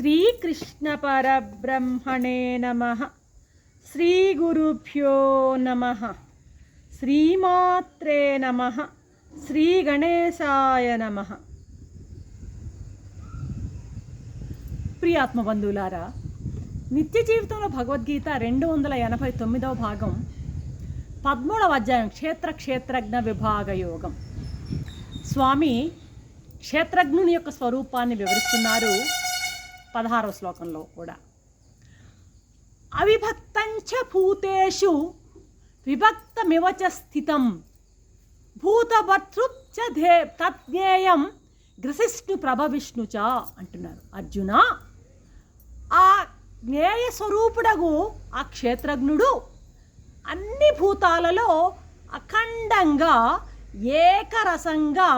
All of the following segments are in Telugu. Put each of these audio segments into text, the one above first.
శ్రీకృష్ణ పరబ్రహ్మణే నమ. శ్రీ గురుభ్యో నమ. శ్రీమాత్రే నమ. శ్రీ గణేశాయ నమ. ప్రియాత్మ బంధువులారా నిత్య జీవితంలో భగవద్గీత రెండు వందల ఎనభై తొమ్మిదవ భాగం పద్మూడవ అధ్యాయం క్షేత్ర క్షేత్రజ్ఞ విభాగ యోగం స్వామి క్షేత్రజ్ఞుని యొక్క స్వరూపాన్ని వివరిస్తున్నారు. పదహారో శ్లోకంలో కూడా. అవిభక్తంచ భూతేషు విభక్తమివచ చ స్థితం. భూతభర్తృప్చ ధే తజ్ఞేయం గ్రసిష్ణు ప్రభవిష్ణు చ అంటున్నారు. అర్జున ఆ జ్ఞేయ స్వరూపుడగు ఆ క్షేత్రజ్ఞుడు అన్ని భూతాలలో అఖండంగా ఏకరసంగా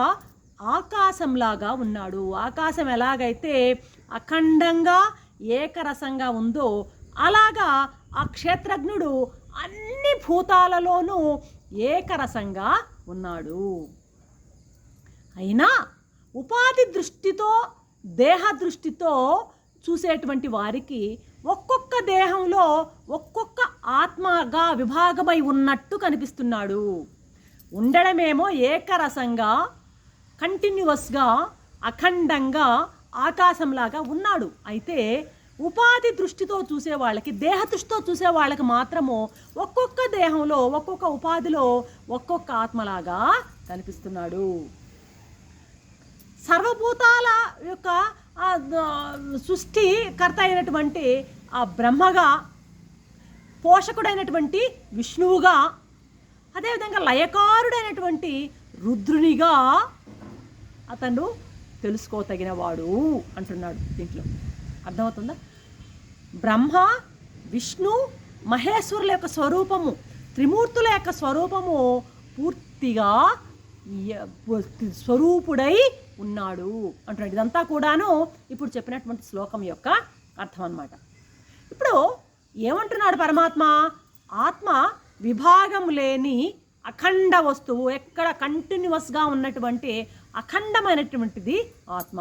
ఆకాశంలాగా ఉన్నాడు. ఆకాశం ఎలాగైతే అఖండంగా ఏకరసంగా ఉందో అలాగా ఆ క్షేత్రజ్ఞుడు అన్ని భూతాలలోనూ ఏకరసంగా ఉన్నాడు. అయినా ఉపాధి దృష్టితో దేహ దృష్టితో చూసేటువంటి వారికి ఒక్కొక్క దేహంలో ఒక్కొక్క ఆత్మగా విభాగమై ఉన్నట్టు కనిపిస్తున్నాడు. ఉండడమేమో ఏకరసంగా కంటిన్యూవస్గా అఖండంగా ఆకాశంలాగా ఉన్నాడు. అయితే ఉపాధి దృష్టితో చూసే వాళ్ళకి దేహ దృష్టితో చూసే వాళ్ళకి మాత్రము ఒక్కొక్క దేహంలో ఒక్కొక్క ఉపాధిలో ఒక్కొక్క ఆత్మలాగా కనిపిస్తున్నాడు. సర్వభూతాల యొక్క సృష్టి కర్త సృష్టికర్త అయినటువంటి ఆ బ్రహ్మగా పోషకుడైనటువంటి విష్ణువుగా అదేవిధంగా లయకారుడైనటువంటి రుద్రునిగా అతను తెలుసుకోతగినవాడు అంటున్నాడు దీంట్లో. అర్థమవుతుందా? బ్రహ్మ విష్ణు మహేశ్వరుల యొక్క స్వరూపము త్రిమూర్తుల యొక్క స్వరూపము పూర్తిగా స్వరూపుడై ఉన్నాడు అంటున్నాడు. ఇదంతా కూడాను ఇప్పుడు చెప్పినటువంటి శ్లోకం యొక్క అర్థం అనమాట ఇప్పుడు ఏమంటున్నాడు పరమాత్మ? ఆత్మ విభాగం లేని అఖండ వస్తువు ఎక్కడ కంటిన్యూస్గా ఉన్నటువంటి అఖండమైనటువంటిది ఆత్మ.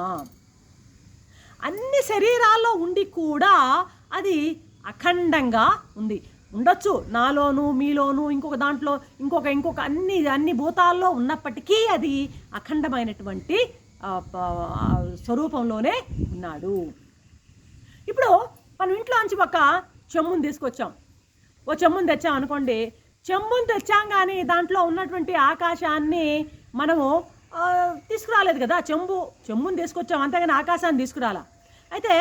అన్ని శరీరాల్లో ఉండి కూడా అది అఖండంగా ఉంది. ఉండొచ్చు నాలోను మీలోను ఇంకొక దాంట్లో ఇంకొక ఇంకొక అన్ని అన్ని భూతాల్లో ఉన్నప్పటికీ అది అఖండమైనటువంటి స్వరూపంలోనే ఉన్నాడు. ఇప్పుడు మనం ఇంట్లోంచి ఒక చెమ్ముని తీసుకొచ్చాం. ఓ చెమ్ముని తెచ్చాం అనుకోండి. చెమ్ముని తెచ్చాం కానీ దాంట్లో ఉన్నటువంటి ఆకాశాన్ని మనము తీసుకురాలేదు కదా చెంబు. చెంబుని తీసుకొచ్చాం అంతేగాని ఆకాశాన్ని తీసుకురాలా? అయితే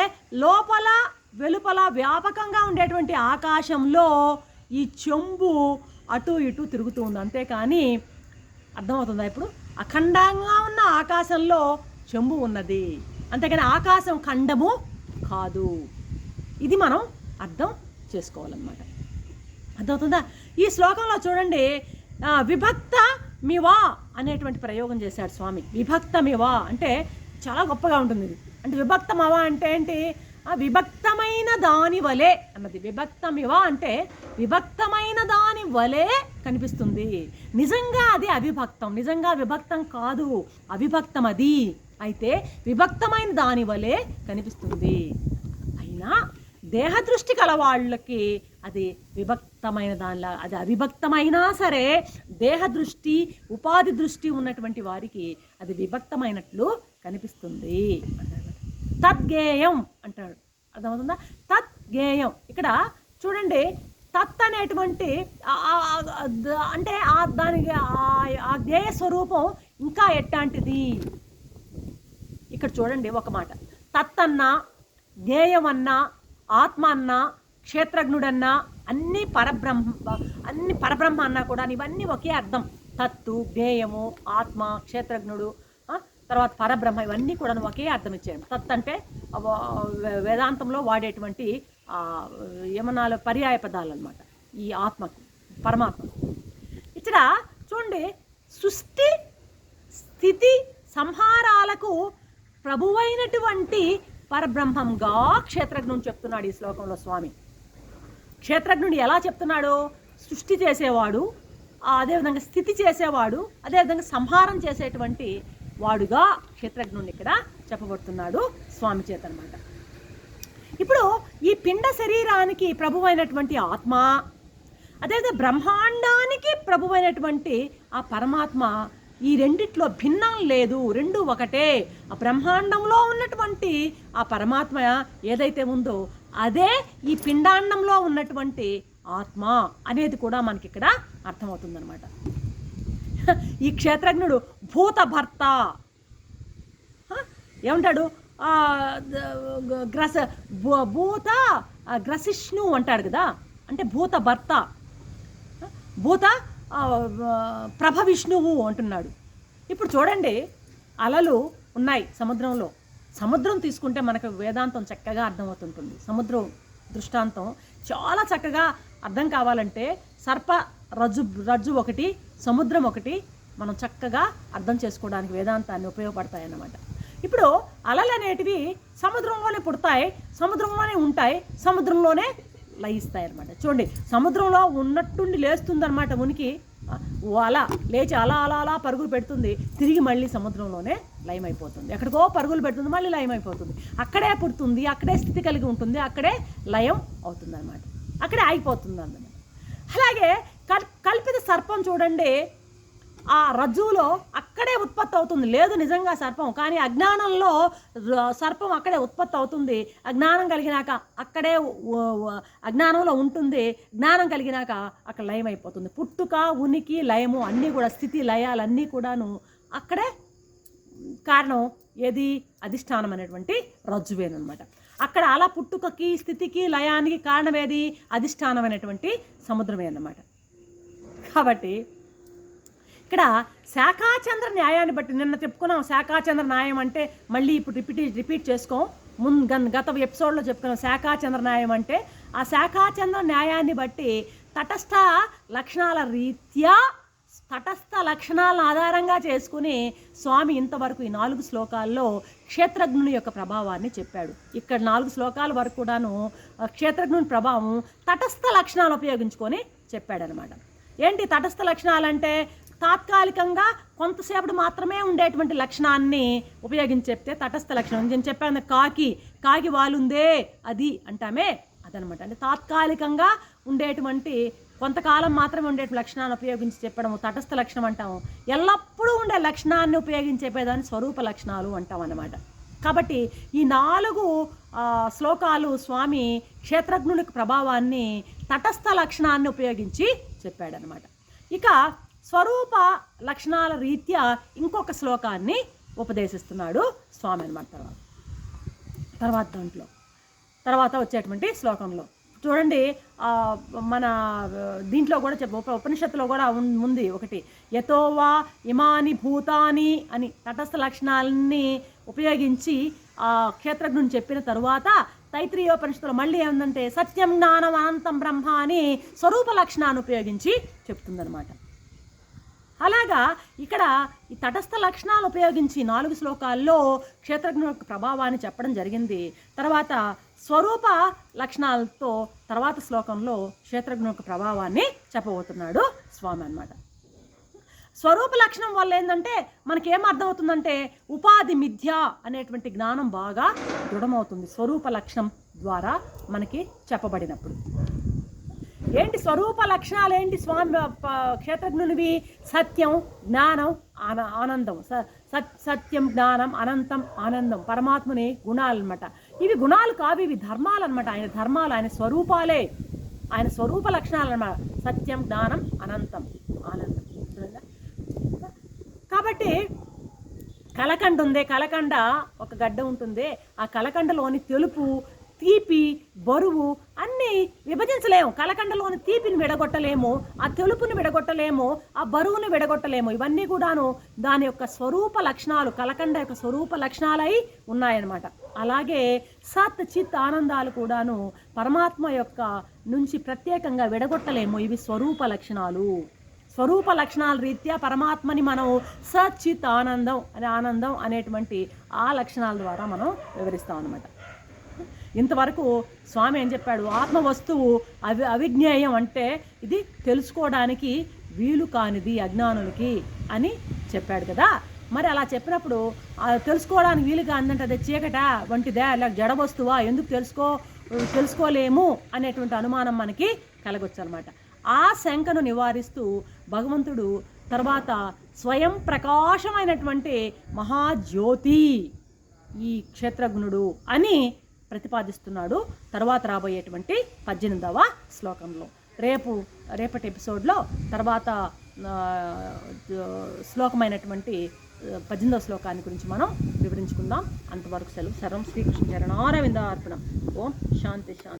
లోపల వెలుపల వ్యాపకంగా ఉండేటువంటి ఆకాశంలో ఈ చెంబు అటు ఇటు తిరుగుతూ ఉంది. అంతేకాని అర్థమవుతుందా ఇప్పుడు? అఖండంగా ఉన్న ఆకాశంలో చెంబు ఉన్నది. అంతేకాని ఆకాశం ఖండము కాదు. ఇది మనం అర్థం చేసుకోవాలన్నమాట. అర్థమవుతుందా? ఈ శ్లోకంలో చూడండి విభక్త మివా అనేటువంటి ప్రయోగం చేశాడు స్వామి. విభక్తమివా అంటే చాలా గొప్పగా ఉంటుంది ఇది. అంటే విభక్తమవా అంటే ఏంటి? ఆ విభక్తమైన దాని వలె అన్నది. విభక్తమివా అంటే విభక్తమైన దాని వలె కనిపిస్తుంది. నిజంగా అది అవిభక్తం. నిజంగా విభక్తం కాదు. అవిభక్తం అది అయితే విభక్తమైన దాని వలె కనిపిస్తుంది. దేహదృష్టి కలవాళ్ళకి కల వాళ్ళకి అది విభక్తమైన దానిలా అది అవిభక్తమైనా సరే దేహదృష్టి ఉపాధి దృష్టి ఉన్నటువంటి వారికి అది విభక్తమైనట్లు కనిపిస్తుంది. తద్గేయం అంటాడు. అర్థమవుతుందా? తద్గేయం. ఇక్కడ చూడండి తత్ అనేటువంటి అంటే ఆ దానికి ఆ- ఆ గేయ స్వరూపం ఇంకా ఎట్లాంటిది? ఇక్కడ చూడండి ఒక మాట. తత్తన్నా అన్నా ఆత్మ అన్నా క్షేత్రజ్ఞుడన్నా అన్ని పరబ్రహ్మ అన్ని పరబ్రహ్మ అన్నా కూడా ఇవన్నీ ఒకే అర్థం. తత్తు జ్ఞేయము ఆత్మ క్షేత్రజ్ఞుడు తర్వాత పరబ్రహ్మ ఇవన్నీ కూడా ఒకే అర్థం ఇచ్చాడు తత్ అంటే వేదాంతంలో వాడేటువంటి యమనాలు పర్యాయ పదాలు అనమాట ఈ ఆత్మకు పరమాత్మ ఇక్కడ చూడండి సృష్టి స్థితి సంహారాలకు ప్రభువైనటువంటి పరబ్రహ్మంగా క్షేత్రజ్ఞుడు చెప్తున్నాడు ఈ శ్లోకంలో స్వామి. క్షేత్రజ్ఞుడు ఎలా చెప్తున్నాడు? సృష్టి చేసేవాడు అదేవిధంగా స్థితి చేసేవాడు అదేవిధంగా సంహారం చేసేటువంటి వాడుగా క్షేత్రజ్ఞుడిని ఇక్కడ చెప్పబడుతున్నాడు స్వామి చేత అనమాట ఇప్పుడు ఈ పిండ శరీరానికి ప్రభువైనటువంటి ఆత్మ అదేవిధంగా బ్రహ్మాండానికి ప్రభువైనటువంటి ఆ పరమాత్మ ఈ రెండిట్లో భిన్నం లేదు రెండు ఒకటే. ఆ బ్రహ్మాండంలో ఉన్నటువంటి ఆ పరమాత్మ ఏదైతే ఉందో అదే ఈ పిండాండంలో ఉన్నటువంటి ఆత్మ అనేది కూడా మనకి ఇక్కడ అర్థమవుతుందనమాట ఈ క్షేత్రజ్ఞుడు భూత భర్త హ? ఏమంటాడు? గ్రస భూ- భూత గ్రసిష్ణు అంటాడు కదా? అంటే భూత భర్త భూత ప్రభ విష్ణువు అంటున్నాడు. ఇప్పుడు చూడండి అలలు ఉన్నాయి సముద్రంలో. సముద్రం తీసుకుంటే మనకు వేదాంతం చక్కగా అర్థమవుతుంటుంది. సముద్రం దృష్టాంతం చాలా చక్కగా అర్థం కావాలంటే సర్ప రజ్జు రజ్జు ఒకటి సముద్రం ఒకటి మనం చక్కగా అర్థం చేసుకోవడానికి వేదాంతాన్ని ఉపయోగపడతాయి అన్నమాట ఇప్పుడు అలలు అనేటివి సముద్రంలోనే పుడతాయి సముద్రంలోనే ఉంటాయి సముద్రంలోనే లయిస్తాయన్నమాట. చూడండి సముద్రంలో ఉన్నట్టుండి లేస్తుందన్నమాట ఉనికి ఓ అల లేచి అలా అలా అలా పరుగులు పెడుతుంది. తిరిగి మళ్ళీ సముద్రంలోనే లయమైపోతుంది. ఎక్కడికో పరుగులు పెడుతుంది మళ్ళీ లయం అయిపోతుంది అక్కడే పుడుతుంది అక్కడే స్థితి కలిగి ఉంటుంది అక్కడే లయం అవుతుంది అనమాట అక్కడే ఆగిపోతుంది అన్నమాట అలాగే కల్ కల్పిత సర్పం చూడండి. ఆ రజ్జువులో అక్కడే ఉత్పత్తి అవుతుంది. లేదు నిజంగా సర్పం కానీ అజ్ఞానంలో సర్పం అక్కడే ఉత్పత్తి అవుతుంది. అజ్ఞానం కలిగినాక అక్కడే అజ్ఞానంలో ఉంటుంది. జ్ఞానం కలిగినాక అక్కడ లయం అయిపోతుంది. పుట్టుక ఉనికి లయము అన్నీ కూడా స్థితి లయాలన్నీ కూడాను అక్కడే కారణం ఏది? అధిష్టానం అనేటువంటి రజ్జువేనమాట అక్కడ అలా పుట్టుకకి స్థితికి లయానికి కారణం ఏది? అధిష్టానం అనేటువంటి సముద్రమే అన్నమాట కాబట్టి ఇక్కడ శాఖాచంద్ర న్యాయాన్ని బట్టి నిన్న చెప్పుకున్నాం. శాఖాచంద్ర న్యాయం అంటే మళ్ళీ ఇప్పుడు రిపీట్ రిపీట్ చేసుకోం. ముందు గన్- గత ఎపిసోడ్లో చెప్పుకున్నాం శాఖాచంద్ర న్యాయం అంటే. ఆ శాఖాచంద్ర న్యాయాన్ని బట్టి తటస్థ లక్షణాల రీత్యా తటస్థ లక్షణాలను ఆధారంగా చేసుకుని స్వామి ఇంతవరకు ఈ నాలుగు శ్లోకాల్లో క్షేత్రజ్ఞుని యొక్క ప్రభావాన్ని చెప్పాడు. ఇక్కడ నాలుగు శ్లోకాల వరకు కూడాను క్షేత్రజ్ఞుని ప్రభావం తటస్థ లక్షణాలు ఉపయోగించుకొని చెప్పాడనమాట. ఏంటి తటస్థ లక్షణాలంటే? తాత్కాలికంగా కొంతసేపటి మాత్రమే ఉండేటువంటి లక్షణాన్ని ఉపయోగించి చెప్తే తటస్థ లక్షణం. నేను చెప్పాను కాకి కాకి వాలుందే అది అంటామే అదనమాట. అంటే తాత్కాలికంగా ఉండేటువంటి కొంతకాలం మాత్రమే ఉండే లక్షణాన్ని ఉపయోగించి చెప్పడము తటస్థ లక్షణం అంటాము. ఎల్లప్పుడూ ఉండే లక్షణాన్ని ఉపయోగించి చెప్పేదాన్ని స్వరూప లక్షణాలు అంటాం అన్నమాట. కాబట్టి ఈ నాలుగు శ్లోకాలు స్వామి క్షేత్రజ్ఞునికి ప్రభావాన్ని తటస్థ లక్షణాన్ని ఉపయోగించి చెప్పాడనమాట ఇక స్వరూప లక్షణాల రీత్యా ఇంకొక శ్లోకాన్ని ఉపదేశిస్తున్నాడు స్వామి అనమాట తర్వాత. తర్వాత దాంట్లో. తర్వాత వచ్చేటువంటి శ్లోకంలో. చూడండి మన దీంట్లో కూడా చెప్ప ఉపనిషత్తులో కూడా ఉంది ఒకటి. యతోవా ఇమాని భూతాని అని తటస్థ లక్షణాలని ఉపయోగించి ఆ క్షేత్రజ్ఞుని చెప్పిన తరువాత తైత్రీయోపనిషత్తులో మళ్ళీ ఏముందంటే సత్యం జ్ఞానం అనంతం బ్రహ్మ అని స్వరూప లక్షణాన్ని ఉపయోగించి చెప్తుందనమాట అలాగా ఇక్కడ ఈ తటస్థ లక్షణాలు ఉపయోగించి నాలుగు శ్లోకాల్లో క్షేత్రజ్ఞ యొక్క ప్రభావాన్ని చెప్పడం జరిగింది. తర్వాత స్వరూప లక్షణాలతో తర్వాత శ్లోకంలో క్షేత్రజ్ఞ యొక్క ప్రభావాన్ని చెప్పబోతున్నాడు స్వామి అన్నమాట. స్వరూప లక్షణం వల్ల ఏంటంటే మనకేం అర్థమవుతుందంటే ఉపాధి మిథ్య అనేటువంటి జ్ఞానం బాగా దృఢమవుతుంది. స్వరూప లక్షణం ద్వారా మనకి చెప్పబడినప్పుడు. ఏంటి స్వరూప లక్షణాలు ఏంటి స్వామి క్షేత్రజ్ఞునివి? సత్యం జ్ఞానం ఆన ఆనందం. స- సత్ సత్యం జ్ఞానం అనంతం ఆనందం. పరమాత్మని గుణాలు అనమాట ఇవి గుణాలు కావు ఇవి ధర్మాలు అనమాట ఆయన ధర్మాలు ఆయన స్వరూపాలే. ఆయన స్వరూప లక్షణాలు అనమాట సత్యం జ్ఞానం అనంతం ఆనందం. కాబట్టి కలకండ ఉంది. కలకండ ఒక గడ్డ ఉంటుంది. ఆ కలకండలోని తెలుపు తీపి బరువు అన్నీ విభజించలేము. కలకండలోని తీపిని విడగొట్టలేము ఆ తెలుపుని విడగొట్టలేము ఆ బరువుని విడగొట్టలేము. ఇవన్నీ కూడాను దాని యొక్క స్వరూప లక్షణాలు కలకండ యొక్క స్వరూప లక్షణాలై ఉన్నాయన్నమాట. అలాగే సత్ చిత్ ఆనందాలు కూడాను పరమాత్మ యొక్క నుంచి ప్రత్యేకంగా విడగొట్టలేము. ఇవి స్వరూప లక్షణాలు. స్వరూప లక్షణాల రీత్యా పరమాత్మని మనం సచిత్ ఆనందం అనే ఆనందం అనేటువంటి ఆ లక్షణాల ద్వారా మనం వివరిస్తాం అనమాట ఇంతవరకు స్వామి ఏం చెప్పాడు? ఆత్మ వస్తువు అవి అవిజ్ఞేయం అంటే ఇది తెలుసుకోవడానికి వీలు కానిది అజ్ఞానులకి అని చెప్పాడు కదా? మరి అలా చెప్పినప్పుడు తెలుసుకోవడానికి వీలు కానిదంటే అదే చీకట వంటిదే లేక జడ వస్తువా? ఎందుకు తెలుసుకో తెలుసుకోలేము అనేటువంటి అనుమానం మనకి కలగొచ్చు అనమాట ఆ శంకను నివారిస్తూ భగవంతుడు తర్వాత స్వయం ప్రకాశమైనటువంటి మహాజ్యోతి ఈ క్షేత్రజ్ఞుడు అని ప్రతిపాదిస్తున్నాడు. తర్వాత రాబోయేటువంటి పద్దెనిమిదవ శ్లోకంలో. రేపు రేపటి ఎపిసోడ్లో తర్వాత శ్లోకమైనటువంటి పద్దెనిమిదవ శ్లోకాన్ని గురించి మనం వివరించుకుందాం. అంతవరకు సెలవు. సర్వం శ్రీకృష్ణ చరణారవింద అర్పణం ఓం శాంతి శాంతి.